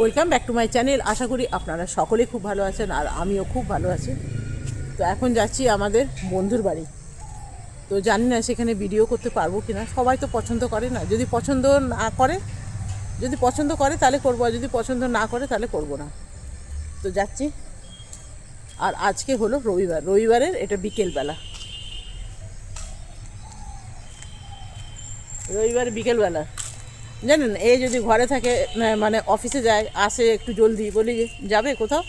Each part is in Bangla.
Welcome back to my channel. আশা করি আপনারা সকলেই খুব ভালো আছেন আর আমিও খুব ভালো আছি। তো এখন যাচ্ছি আমাদের বন্ধুর বাড়ি। তো জানি না সেখানে ভিডিও করতে পারব কি না সবাই তো পছন্দ করে না। যদি পছন্দ না করে, যদি পছন্দ করে তাহলে করব। আর যদি পছন্দ না করে তাহলে করব না। তো যাচ্ছি। আর আজকে হলো রবিবার। রবিবারের এটা বিকেলবেলা। রবিবার বিকেলবেলা। জানেন এই যদি ঘরে থাকে মানে অফিসে যায়, আসে একটু জলদি, বলি যে, যাবে কোথাও?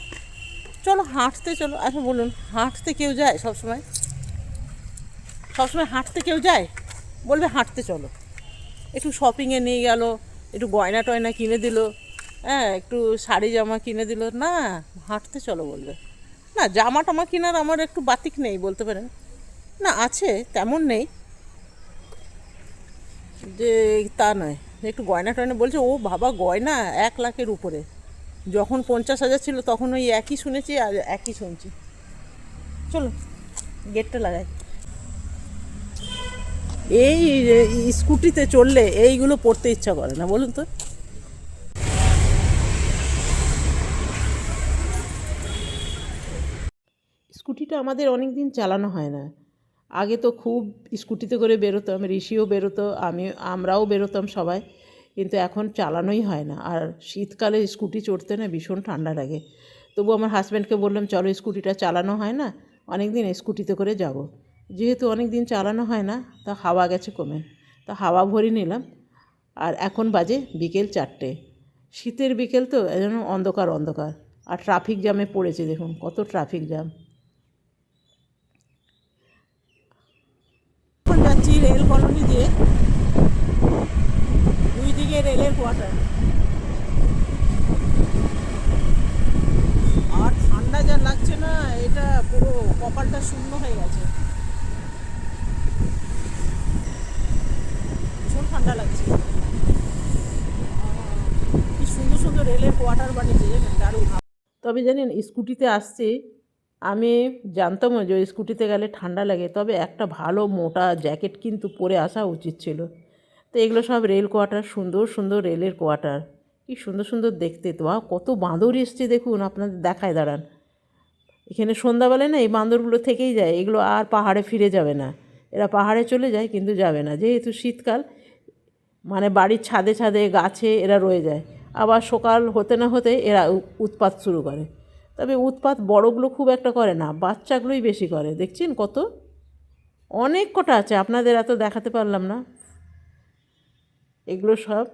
চলো, হাঁটতে চলো আচ্ছা বলুন, হাঁটতে কেউ যায় সবসময়? সবসময় হাঁটতে কেউ যায়? বলবে, হাঁটতে চলো। একটু শপিংয়ে নিয়ে গেল, একটু গয়না টয়না কিনে দিল হ্যাঁ একটু শাড়ি জামা কিনে দিল, না, হাঁটতে চলো, বলবে। না জামা টামা কেনার আমার একটু বাতিক নেই, বলতে পারেন। না, আছে, তেমন নেই। যে, তা নয়। একটু গয়না টয়না বলছে, ও বাবা, গয়না এক লাখের উপরে। যখন পঞ্চাশ হাজার ছিল, তখন ওই একই শুনেছি আর একই শুনছি। চলো, গেটটা লাগাই। এই স্কুটিতে চললে এইগুলো পড়তে ইচ্ছা করে না, বলুন তো। স্কুটিটা আমাদের অনেক দিন চালানো হয় না। আগে তো খুব স্কুটিতে করে বেরোতাম, ঋষিও বেরোতো, আমি, আমরাও বেরোতাম সবাই, কিন্তু এখন চালানোই হয় না। আর শীতকালে স্কুটি চড়তে না ভীষণ ঠান্ডা লাগে। তবু আমার হাজব্যান্ডকে বললাম, চলো স্কুটিটা চালানো হয় না অনেক দিন স্কুটিতে করে যাব। যেহেতু অনেক দিন চালানো হয় না, তা হাওয়া গেছে কমে। তা হাওয়া ভরি নিলাম, আর এখন বাজে বিকেল চারটে। শীতের বিকেল তো যেন অন্ধকার অন্ধকার। আর ট্রাফিক জ্যামে পড়েছে, দেখুন, কত ট্রাফিক জ্যাম এখন যাচ্ছি রেল কলোনি দিয়ে দুই দিকে রেলের কোয়ার্টার আর ঠান্ডা যা লাগছে না, এটা পুরো কপালটা শূন্য হয়ে গেছে। ভীষণ ঠান্ডা লাগছে। কি সুন্দর সুন্দর রেলের কোয়ার্টার বানিয়েছে দারুণ। তবে জানেন, স্কুটিতে আসছে আমি জানতাম যে ওই স্কুটিতে গেলে ঠান্ডা লাগে, তবে একটা ভালো মোটা জ্যাকেট কিন্তু পরে আসা উচিত ছিল। তো এগুলো সব রেল কোয়ার্টার, সুন্দর সুন্দর রেলের কোয়ার্টার। কি সুন্দর সুন্দর দেখতে। তো কত বাঁদর এসছে দেখুন, আপনাদের দেখায় দাঁড়ান। এখানে সন্ধ্যাবেলায় না এই বাঁদরগুলো থেকেই যায়, এগুলো আর পাহাড়ে ফিরে যাবে না। এরা পাহাড়ে চলে যায় কিন্তু যাবে না। যেহেতু শীতকাল মানে বাড়ির ছাদে ছাদে গাছে এরা রয়ে যায়। আবার সকাল হতে না হতে এরা উৎপাত শুরু করে। তবে উৎপাত বড়গুলো খুব একটা করে না, বাচ্চাগুলোই বেশি করে। দেখছেন কত? অনেক কটা আছে, আপনাদের এত দেখাতে পারলাম না। এগুলো সব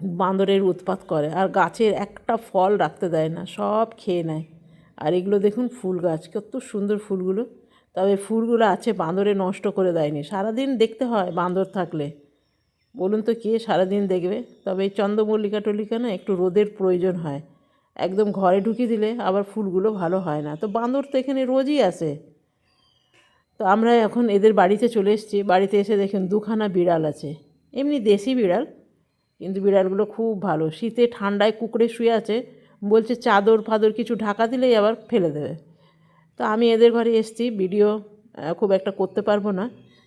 বাঁদরের উৎপাত করে, আর গাছের একটা ফল রাখতে দেয় না, সব খেয়ে নেয়। আর এগুলো দেখুন ফুল গাছ, কত সুন্দর ফুলগুলো। তবে ফুলগুলো আছে, বাঁদরে নষ্ট করে দেয়নি। সারাদিন দেখতে হয় বাঁদর থাকলে। বলুন তো কে সারাদিন দেখবে? তবে এই চন্দ্রমল্লিকা টল্লিকা না একটু রোদের প্রয়োজন হয়। একদম ঘরে ঢুকিয়ে দিলে আবার ফুলগুলো ভালো হয় না। তো বাঁদর তো এখানে রোজই আসে। তো আমরা এখন এদের বাড়িতে চলে এসেছি। বাড়িতে এসে দেখেন দুখানা বিড়াল আছে। এমনি দেশি বিড়াল, কিন্তু বিড়ালগুলো খুব ভালো। শীতে ঠান্ডায় কুকড়ে শুয়ে আছে, বলছে চাদর ফাদর কিছু ঢাকা দিলেই আবার ফেলে দেবে। তো আমি এদের ঘরে এসেছি, ভিডিও খুব একটা করতে পারব না।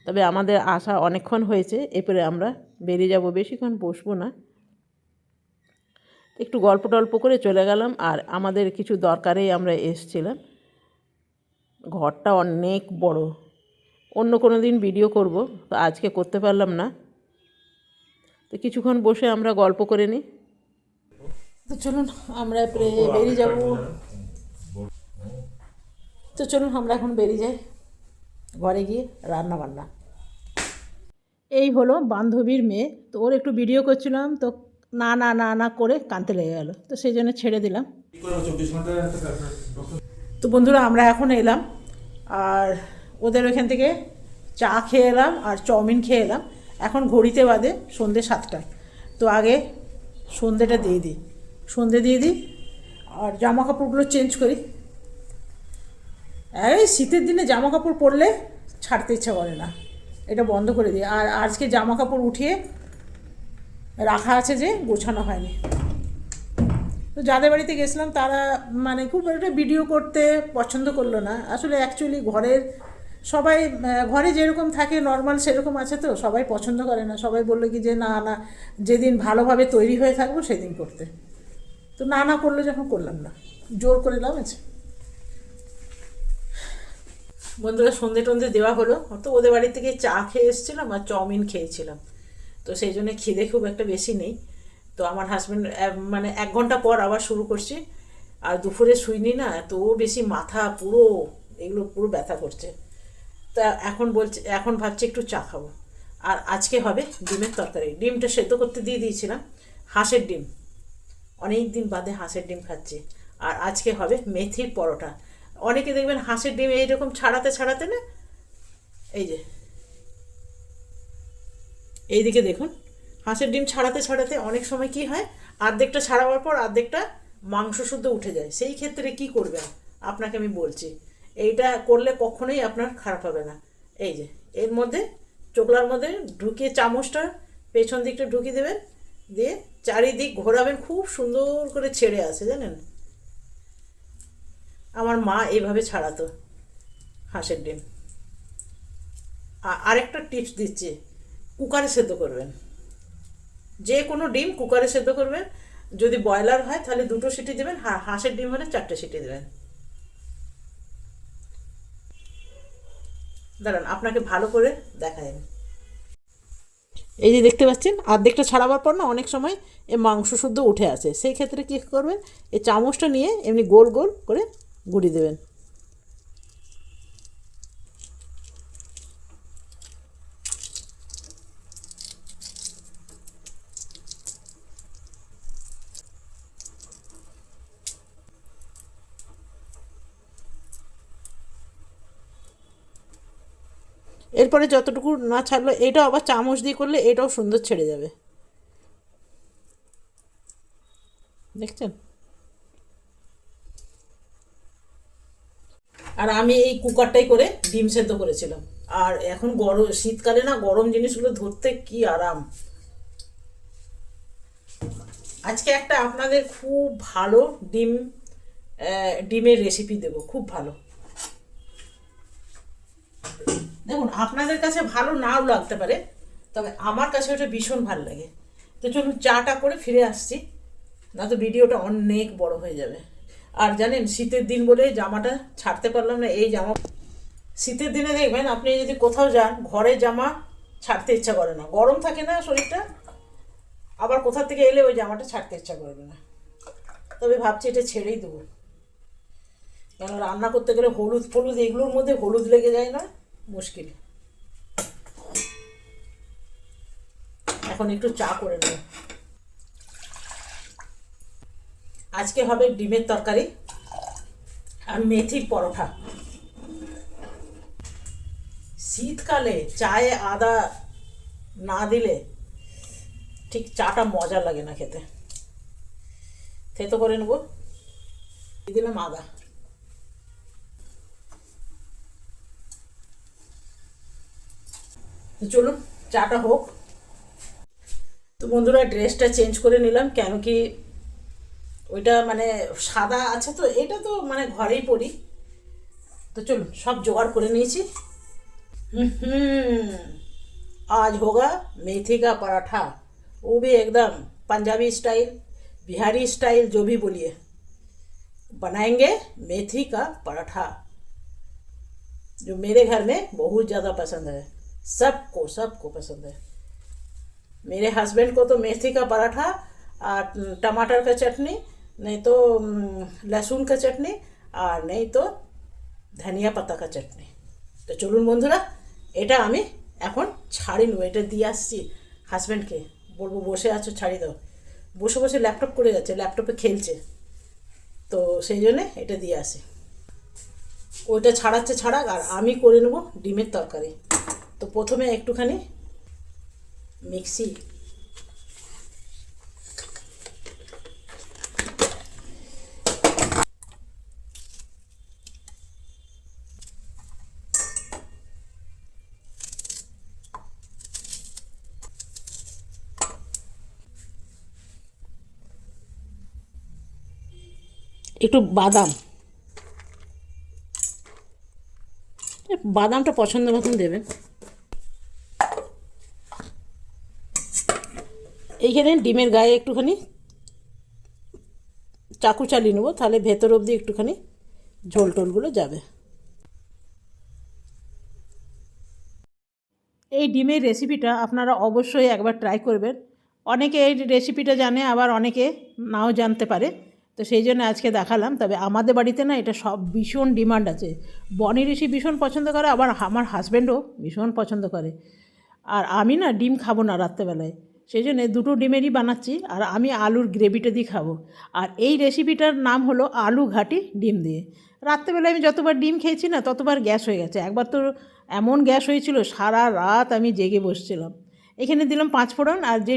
তবে আমাদের আসা অনেকক্ষণ হয়েছে, এরপরে আমরা বেরিয়ে যাব। বেশিক্ষণ বসবো না। একটু গল্প টল্প করে চলে গেলাম আর আমাদের কিছু দরকারেই আমরা এসছিলাম। ঘরটা অনেক বড়। অন্য কোনো দিন ভিডিও করব তো আজকে করতে পারলাম না। তো কিছুক্ষণ বসে আমরা গল্প করে নিই। তো চলুন আমরা বেরিয়ে যাব। তো চলুন আমরা এখন বেরিয়ে যাই। ঘরে গিয়ে রান্না বান্না। এই হলো বান্ধবীর মেয়ে। তো ওর একটু ভিডিও করছিলাম তো না না না না করে কানতে লেগে গেল। তো সেই জন্য ছেড়ে দিলাম। তো বন্ধুরা, আমরা এখন এলাম আর ওদের ওইখান থেকে চা খেয়ে এলাম আর চাউমিন খেয়ে এলাম। এখন ঘড়িতে বাদে সন্ধে সাতটা। তো আগে সন্ধেটা দিয়ে দিই। সন্ধে দিয়ে দিই আর জামা কাপড়গুলো চেঞ্জ করি। এই শীতের দিনে জামা কাপড় পরলে ছাড়তে ইচ্ছা করে না। এটা বন্ধ করে দিই। আর আজকে জামা কাপড় উঠিয়ে রাখা আছে যে গোছানো হয়নি। তো যাদের বাড়িতে গেছিলাম তারা মানে খুব একটা ভিডিও করতে পছন্দ করল না। আসলে অ্যাকচুয়ালি ঘরের সবাই ঘরে যেরকম থাকে নর্মাল সেরকম আছে তো, সবাই পছন্দ করে না। সবাই বলল কি যে না না, যেদিন ভালোভাবে তৈরি হয়ে থাকব সেদিন করতে। তো না না করলে যখন করলাম না। জোর করে লাভ আছে। বন্ধুরা সন্ধে টন্ধে দেওয়া হলো। তো ওদের বাড়ি থেকে চা খেয়ে এসেছিলাম আর চাউমিন খেয়েছিলাম। তো সেই জন্য খিদে খুব একটা বেশি নেই। তো আমার হাজব্যান্ড মানে এক ঘণ্টা পর আবার শুরু করছি। আর দুপুরে শুইনি না, তো ও বেশি মাথা পুরো, এগুলো পুরো ব্যথা করছে। তা এখন বলছে, এখন ভাবছি একটু চা খাব। আর আজকে হবে ডিমের তরকারি। ডিমটা সেদ্ধ করতে দিয়ে দিয়েছিলাম, হাঁসের ডিম। অনেক দিন বাদে হাঁসের ডিম খাচ্ছি। আর আজকে হবে মেথির পরোটা। অনেকে দেখবেন হাঁসের ডিম এইরকম ছাড়াতে ছাড়াতে না, এই যে এইদিকে দেখুন, হাঁসের ডিম ছাড়াতে ছাড়াতে অনেক সময় কি হয় অর্ধেকটা ছাড়াবার পর অর্ধেকটা মাংস শুদ্ধ উঠে যায়। সেই ক্ষেত্রে কি করবেন আপনাকে আমি বলছি, এইটা করলে কখনোই আপনার খারাপ হবে না। এই যে, এর মধ্যে চোকলার মধ্যে ঢুকিয়ে চামচটা পেছন দিকটা ঢুকিয়ে দেবেন, দিয়ে চারিদিক ঘোরাবেন, খুব সুন্দর করে ছেড়ে আসে জানেন? আমার মা এইভাবে ছাড়াতো হাঁসের ডিম। আরেকটা টিপস দিচ্ছি কুকারে সেদ্ধ করবেন। যে কোনো ডিম কুকারে সেদ্ধ করবেন। যদি ব্রয়লার হয়, তাহলে দুটো সিটি দেবেন। হা- হাঁসের ডিম হলে চারটে সিটি দেবেন। দাঁড়ান, আপনাকে ভালো করে আমি। এই যে দেখতে পাচ্ছেন, অর্ধেকটা ছাড়াবার পর না অনেক সময় এ মাংস শুদ্ধ উঠে আসে। সেই ক্ষেত্রে কী করবেন এই চামচটা নিয়ে এমনি গোল গোল করে গুড়ি দেবেন। এরপরে যতটুকু না ছাড়লো এটাও আবার চামচ দিয়ে করলে এটাও সুন্দর ছেড়ে যাবে। দেখছেন? আর আমি এই কুকারটাই করে ডিম সেদ্ধ করেছিলাম। আর এখন গরম শীতকালে না গরম জিনিসগুলো ধরতে কি আরাম। আজকে একটা আপনাদের খুব ভালো ডিম ডিমের রেসিপি দেবো, খুব ভালো। দেখুন, আপনাদের কাছে ভালো নাও লাগতে পারে, তবে আমার কাছে ওটা ভীষণ ভালো লাগে। তো চলুন চাটা করে ফিরে আসছি না তো ভিডিওটা অনেক বড় হয়ে যাবে। আর জানেন, শীতের দিন বলে জামাটা ছাড়তে পারলাম না, এই জামা শীতের দিনে দেখবেন, আপনি যদি কোথাও যান, ঘরে জামা ছাড়তে ইচ্ছা করে না। গরম থাকে না শরীরটা, আবার কোথা থেকে এলে ওই জামাটা ছাড়তে ইচ্ছা করবে না। তবে ভাবছি এটা ছেড়েই দেবো। কেন রান্না করতে গেলে হলুদ ফলুদ এগুলোর মধ্যে হলুদ লেগে যায় না। মুশকিল। এখন একটু চা করে নেব। আজকে হবে ডিমের তরকারি আর মেথির পরোটা শীতকালে চায়ে আদা না দিলে ঠিক চাটা মজা লাগে না খেতে। থেতো করে নেব। দিলাম আদা। তো চলুন চাটা হোক তো বন্ধুরা ড্রেসটা চেঞ্জ করে নিলাম কেন কি ওইটা মানে সাদা আছে তো এটা তো মানে ঘরেই পরি তো চলুন সব জোগাড় করে নিয়েছি হুম आज होगा मेथी का पराठा वो भी एकदम पंजाबी स्टाइल बिहारी स्टाइल जो भी बोलिए बनाएंगे मेथी का पराठा जो मेरे घर में बहुत ज़्यादा पसंद है सबको सबको पसंद है मेरे हस्बैंड को तो मेथी का पराठा और टमाटर का चटनी नहीं तो हम्म, लहसुन का चटनी আর নেই তো ধনিয়া পাতা কা চাটনি তো চলুন বন্ধুরা এটা আমি এখন ছাড়ি নেবো এটা দিয়ে আসছি হাজব্যান্ডকে বলবো বসে আছো ছাড়ি দাও বসে বসে ল্যাপটপ করে যাচ্ছে ল্যাপটপে খেলছে তো সেই জন্যে এটা দিয়ে আসি ওইটা ছাড়াচ্ছে ছাড়াক আর আমি করে নেবো ডিমের তরকারি তো প্রথমে একটুখানি মিক্সি। একটু বাদাম। বাদামটা পছন্দ মতন দেবেন। এইখানে ডিমের গায়ে একটুখানি চাকু চালিয়ে নেব, তাহলে ভেতর অবধি একটুখানি ঝোল টোলগুলো যাবে। এই ডিমের রেসিপিটা আপনারা অবশ্যই একবার ট্রাই করবেন। অনেকে এই রেসিপিটা জানে, আবার অনেকে নাও জানতে পারে। তো সেই জন্য আজকে দেখালাম, তবে আমাদের বাড়িতে না এটা সব ভীষণ ডিমান্ড আছে। বনি ঋষি ভীষণ পছন্দ করে, আবার আমার হাজব্যান্ডও ভীষণ পছন্দ করে। আর আমি না ডিম খাব না রাত্রেবেলায়। সেই জন্য দুটো ডিমেরই বানাচ্ছি আর আমি আলুর গ্রেভিটা দিয়ে খাব। আর এই রেসিপিটার নাম হলো আলু ঘাটি ডিম দিয়ে। রাত্রেবেলা আমি যতবার ডিম খেয়েছি না, ততবার গ্যাস হয়ে গেছে। একবার তো এমন গ্যাস হয়েছিল, সারা রাত আমি জেগে বসছিলাম। এখানে দিলাম পাঁচ ফোড়ন আর যে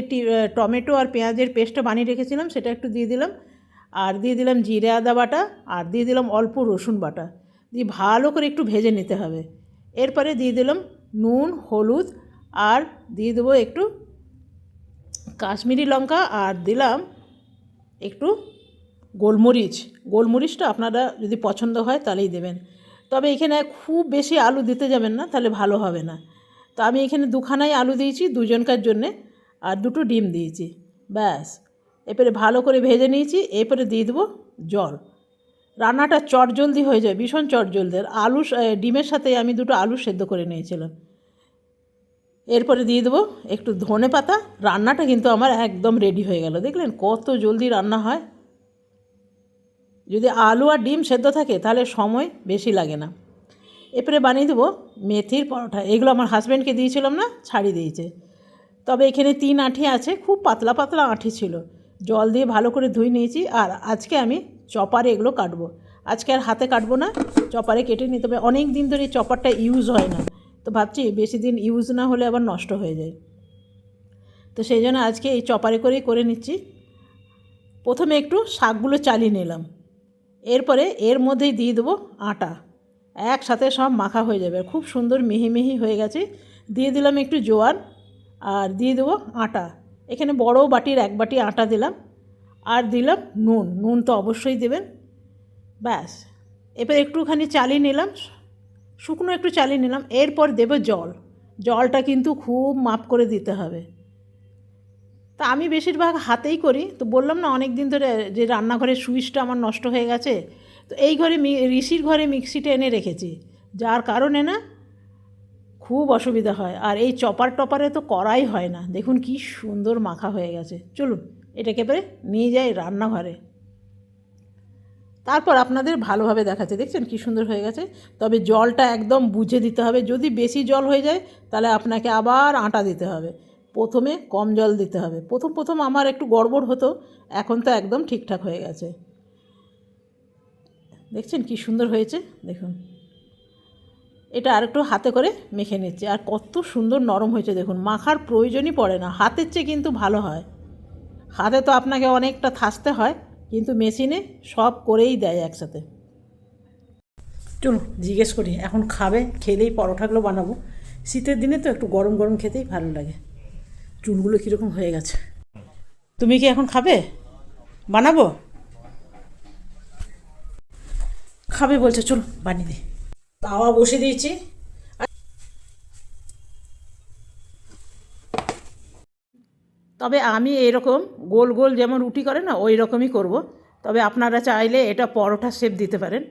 টমেটো আর পেঁয়াজের পেস্টটা বানিয়ে রেখেছিলাম, সেটা একটু দিয়ে দিলাম। আর দিয়ে দিলাম জিরে আদা বাটা আর দিয়ে দিলাম অল্প রসুন বাটা। দিয়ে ভালো করে একটু ভেজে নিতে হবে। এরপরে দিয়ে দিলাম নুন, হলুদ আর দিয়ে দেবো একটু কাশ্মীরি লঙ্কা আর দিলাম একটু গোলমরিচ। গোলমরিচটা আপনারা যদি পছন্দ হয় তাহলেই দেবেন। তবে এখানে খুব বেশি আলু দিতে যাবেন না, তাহলে ভালো হবে না। তো আমি এখানে দুখানাই আলু দিয়েছি দুজনকার জন্যে আর দুটো ডিম দিয়েছি। ব্যাস। এরপরে ভালো করে ভেজে নিয়েছি, এরপরে দিয়ে দেবো জল। রান্নাটা চট জলদি হয়ে যায়, ভীষণ চট জলদি আর আলু ডিমের সাথে আমি দুটো আলু সেদ্ধ করে নিয়েছিলাম। এরপরে দিয়ে দেবো একটু ধনে পাতা। রান্নাটা কিন্তু আমার একদম রেডি হয়ে গেল। দেখলেন কত জলদি রান্না হয়। যদি আলু আর ডিম সেদ্ধ থাকে, তাহলে সময় বেশি লাগে না। এরপরে বানিয়ে দেবো মেথির পরোটা। এগুলো আমার হাজব্যান্ডকে দিয়েছিলাম না ছাড়ি দিয়েছে। তবে এখানে তিন আঁঠি আছে, খুব পাতলা পাতলা আঁঠি ছিল। জল দিয়ে ভালো করে ধুয়ে নিয়েছি আর আজকে আমি চপারে এগুলো কাটবো। আজকে আর হাতে কাটবো না, চপারে কেটে নিতে হবে। অনেক দিন ধরে চপারটা ইউজ হয় না। তো ভাবছি বেশি দিন ইউজ না হলে আবার নষ্ট হয়ে যায়। তো সেই জন্য আজকে এই চপারে করেই করে নিচ্ছি। প্রথমে একটু শাকগুলো চালিয়ে নিলাম। এরপরে এর মধ্যেই দিয়ে দেবো আটা। একসাথে সব মাখা হয়ে যাবে। খুব সুন্দর মিহি মিহি হয়ে গেছে। দিয়ে দিলাম একটু জোয়ান আর দিয়ে দেবো আটা। এখানে বড় বাটির এক বাটি আটা দিলাম আর দিলাম নুন। নুন তো অবশ্যই দেবেন। ব্যাস। এবার একটুখানি চালিয়ে নিলাম। শুকনো একটু চালিয়ে নিলাম, এরপর দেবো জল। জলটা কিন্তু খুব মাপ করে দিতে হবে। তা আমি বেশিরভাগ হাতেই করি। তো বললাম না অনেক দিন ধরে যে রান্নাঘরের সুইচটা আমার নষ্ট হয়ে গেছে, তো এই ঘরে ঋষির ঘরে মিক্সিটা এনে রেখেছি। যার কারণে না খুব অসুবিধা হয়। আর এই চপার টপারে তো করাই হয় না। দেখুন কি সুন্দর মাখা হয়ে গেছে। চলুন, এটাকে এবারে নিয়ে যাই রান্নাঘরে। তারপর আপনাদের ভালোভাবে দেখাচ্ছে। দেখছেন কি সুন্দর হয়ে গেছে? তবে জলটা একদম বুঝে দিতে হবে। যদি বেশি জল হয়ে যায়, তাহলে আপনাকে আবার আটা দিতে হবে। প্রথমে কম জল দিতে হবে। প্রথম প্রথম আমার একটু গড়বড় হতো, এখন তো একদম ঠিকঠাক হয়ে গেছে। দেখছেন কি সুন্দর হয়েছে? দেখুন। এটা আরেকটু হাতে করে মেখে নিচ্ছে। আর কত সুন্দর নরম হয়েছে, দেখুন। মাখার প্রয়োজনই পড়ে না। হাতের চেয়ে কিন্তু ভালো হয়। হাতে তো আপনাকে অনেকটা থাসতে হয়। কিন্তু মেশিনে সব করেই দেয় একসাথে। চলুন, জিজ্ঞেস করি, এখন খাবে, খেলেই পরোটাগুলো বানাবো। শীতের দিনে তো একটু গরম গরম খেতেই ভালো লাগে। চুলগুলো কীরকম হয়ে গেছে? তুমি কি এখন খাবে? বানাবো? খাবে বলছে চলো বানিয়ে দিই। তাওয়া বসে দিয়েছি। তবে আমি এরকম গোল গোল যেমন রুটি করে না ওই রকমই করব। তবে আপনারা চাইলে এটা পরোটা শেপ দিতে পারেন।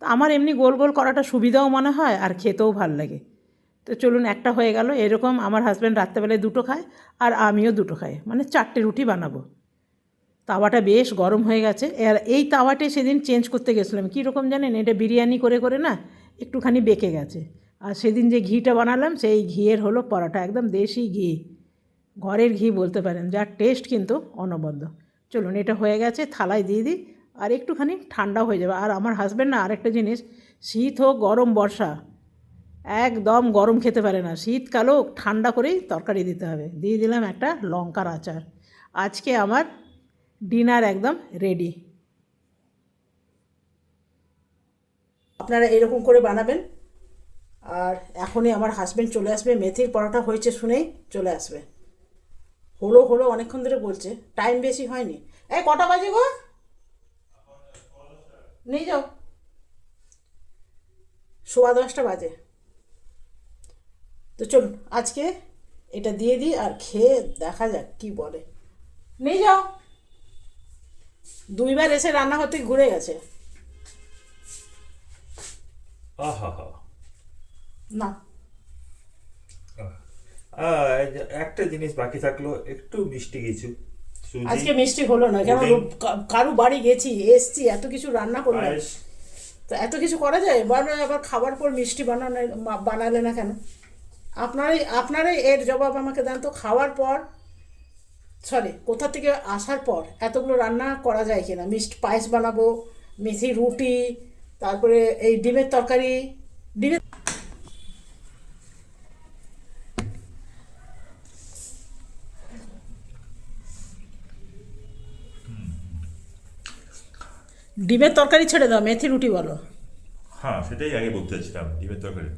তো আমার এমনি গোল গোল করাটা সুবিধাও মনে হয় আর খেতেও ভালো লাগে। তো চলুন একটা হয়ে গেল, এরকম আমার হাজব্যান্ড রাত্রেবেলায় দুটো খায় আর আমিও দুটো খাই। মানে চারটে রুটি বানাবো। তাওয়াটা বেশ গরম হয়ে গেছে। আর এই তাওয়াটে সেদিন চেঞ্জ করতে গেছিলাম। কী রকম জানেন? এটা বিরিয়ানি করে করে না একটুখানি বেঁকে গেছে। আর সেদিন যে ঘিটা বানালাম, সেই ঘিয়ের হলো পরোটা। একদম দেশি ঘি। ঘরের ঘি বলতে পারেন, যার টেস্ট কিন্তু অনবদ্য। চলুন, এটা হয়ে গেছে, থালায় দিয়ে দিই, আর একটুখানি ঠান্ডা হয়ে যাবে। আর আমার হাজব্যান্ড না, আরেকটা জিনিস, শীত হোক, গরম, বর্ষা, একদম গরম খেতে পারে না। শীতকালেও ঠান্ডা করেই তরকারি দিতে হবে। দিয়ে দিলাম একটা লঙ্কার আচার। আজকে আমার ডিনার একদম রেডি আপনারা এরকম করে বানাবেন। আর এখনই আমার হাজব্যান্ড চলে আসবে। মেথির পরোটা হয়েছে শুনেই চলে আসবে। হলো হলো অনেকক্ষণ ধরে বলছে। টাইম বেশি হয়নি। এই কটা বাজে গো? নিয়ে যাও। সোয়া দশটা বাজে। তো চলুন আজকে এটা দিয়ে দিই আর খেয়ে দেখা যাক কি বলে। নিয়ে যাও। দুইবার এসে রান্না হতে ঘুরে গেছে। না। একটা জিনিস বাকি থাকল একটু মিষ্টি কিছু। আজকে মিষ্টি হলো না কেন। কারু বাড়ি গেছি এসছি এত কিছু রান্না করলাম। তো এত কিছু করা যায়? বানায় আবার খাবার পর মিষ্টি বানানো বানালে না কেন? আপনারাই আপনারাই এর জবাব আমাকে দেন তো খাওয়ার পর সরি কোথা থেকে আসার পর এতগুলো রান্না করা যায় কিনা? মিষ্টি পায়েস বানাবো মেথি রুটি তারপরে এই ডিমের তরকারি ডিমের ডিমের তরকারি ছেড়ে দাও মেথি রুটি বলো। হ্যাঁ সেটাই আগে বলতে চাচ্ছিলাম ডিমের তরকারি।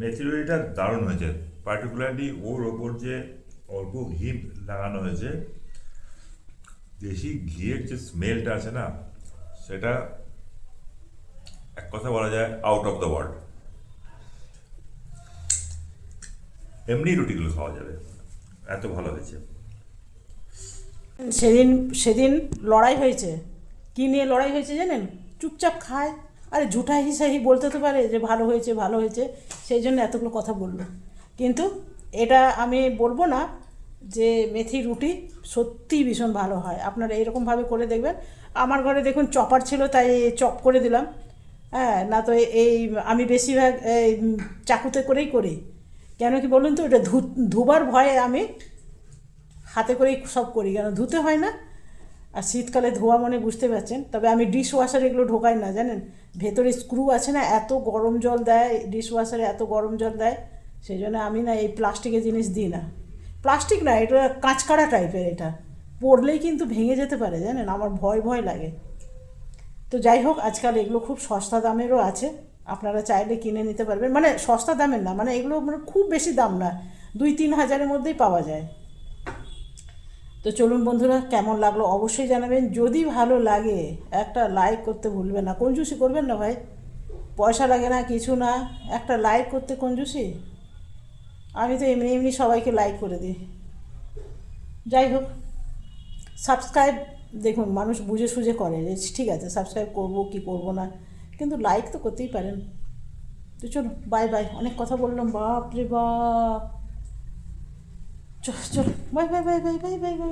মেথি রুটিটা দারুণ হয়েছে। পার্টিকুলারলি ওর ওপর যে অল্প ঘি লাগানো হয়েছে দেশি ঘিয়ের যে স্মেলটা আছে না সেটা এক কথা বলা যায় আউট অফ দ্য ওয়ার্ল্ড এমনি রুটিগুলো খাওয়া যাবে। এত ভালো হয়েছে। সেদিন সেদিন লড়াই হয়েছে। কী নিয়ে লড়াই হয়েছে জানেন? চুপচাপ খায়। আরে ঝুঠা হিসাহি বলতে তো পারে যে ভালো হয়েছে ভালো হয়েছে, সেই জন্য এতগুলো কথা বলল। কিন্তু এটা আমি বলব না যে মেথি রুটি সত্যি ভীষণ ভালো হয়। আপনারা এরকমভাবে করে দেখবেন। আমার ঘরে দেখুন চপার ছিল, তাই চপ করে দিলাম। হ্যাঁ না তো এই আমি বেশিরভাগ এই চাকুতে করেই করি। কেন কি বলুন তো, এটা ধু ধুবার ভয়ে আমি হাতে করেই সব করি। কেন ধুতে হয় না? আর শীতকালে ধোয়া মনে বুঝতে পারছেন? তবে আমি ডিশ ওয়াশার এগুলো ঢোকাই না, জানেন? ভেতরে স্ক্রু আছে না, এত গরম জল দেয় ডিশ ওয়াশারে এত গরম জল দেয়, সেই জন্য আমি না এই প্লাস্টিকের জিনিস দিই না। প্লাস্টিক না, এটা কাঁচকাড়া টাইপের এটা। পড়লেই কিন্তু ভেঙে যেতে পারে, জানেন? আমার ভয় ভয় লাগে। তো যাই হোক, আজকাল এগুলো খুব সস্তা দামেরও আছে। আপনারা চাইলে কিনে নিতে পারবেন। মানে সস্তা দামের না মানে এগুলো মানে খুব বেশি দাম না। দুই তিন হাজারের মধ্যেই পাওয়া যায়। তো চলুন বন্ধুরা, কেমন লাগল অবশ্যই জানাবেন। যদি ভালো লাগে, একটা লাইক করতে ভুলবেন না। কঞ্জুসি করবেন না ভাই? পয়সা লাগে না, কিছু না। একটা লাইক করতে কঞ্জুসি? আমি তো এমনি এমনি সবাইকে লাইক করে দিই। যাই হোক সাবস্ক্রাইব দেখুন, মানুষ বুঝে সুঝে করে যে, ঠিক আছে সাবস্ক্রাইব করব কি করব না। কিন্তু লাইক তো করতেই পারেন। তো চলো বাই বাই অনেক কথা বললাম বাপ রে বাপ। চল চল bye bye bye bye bye bye bye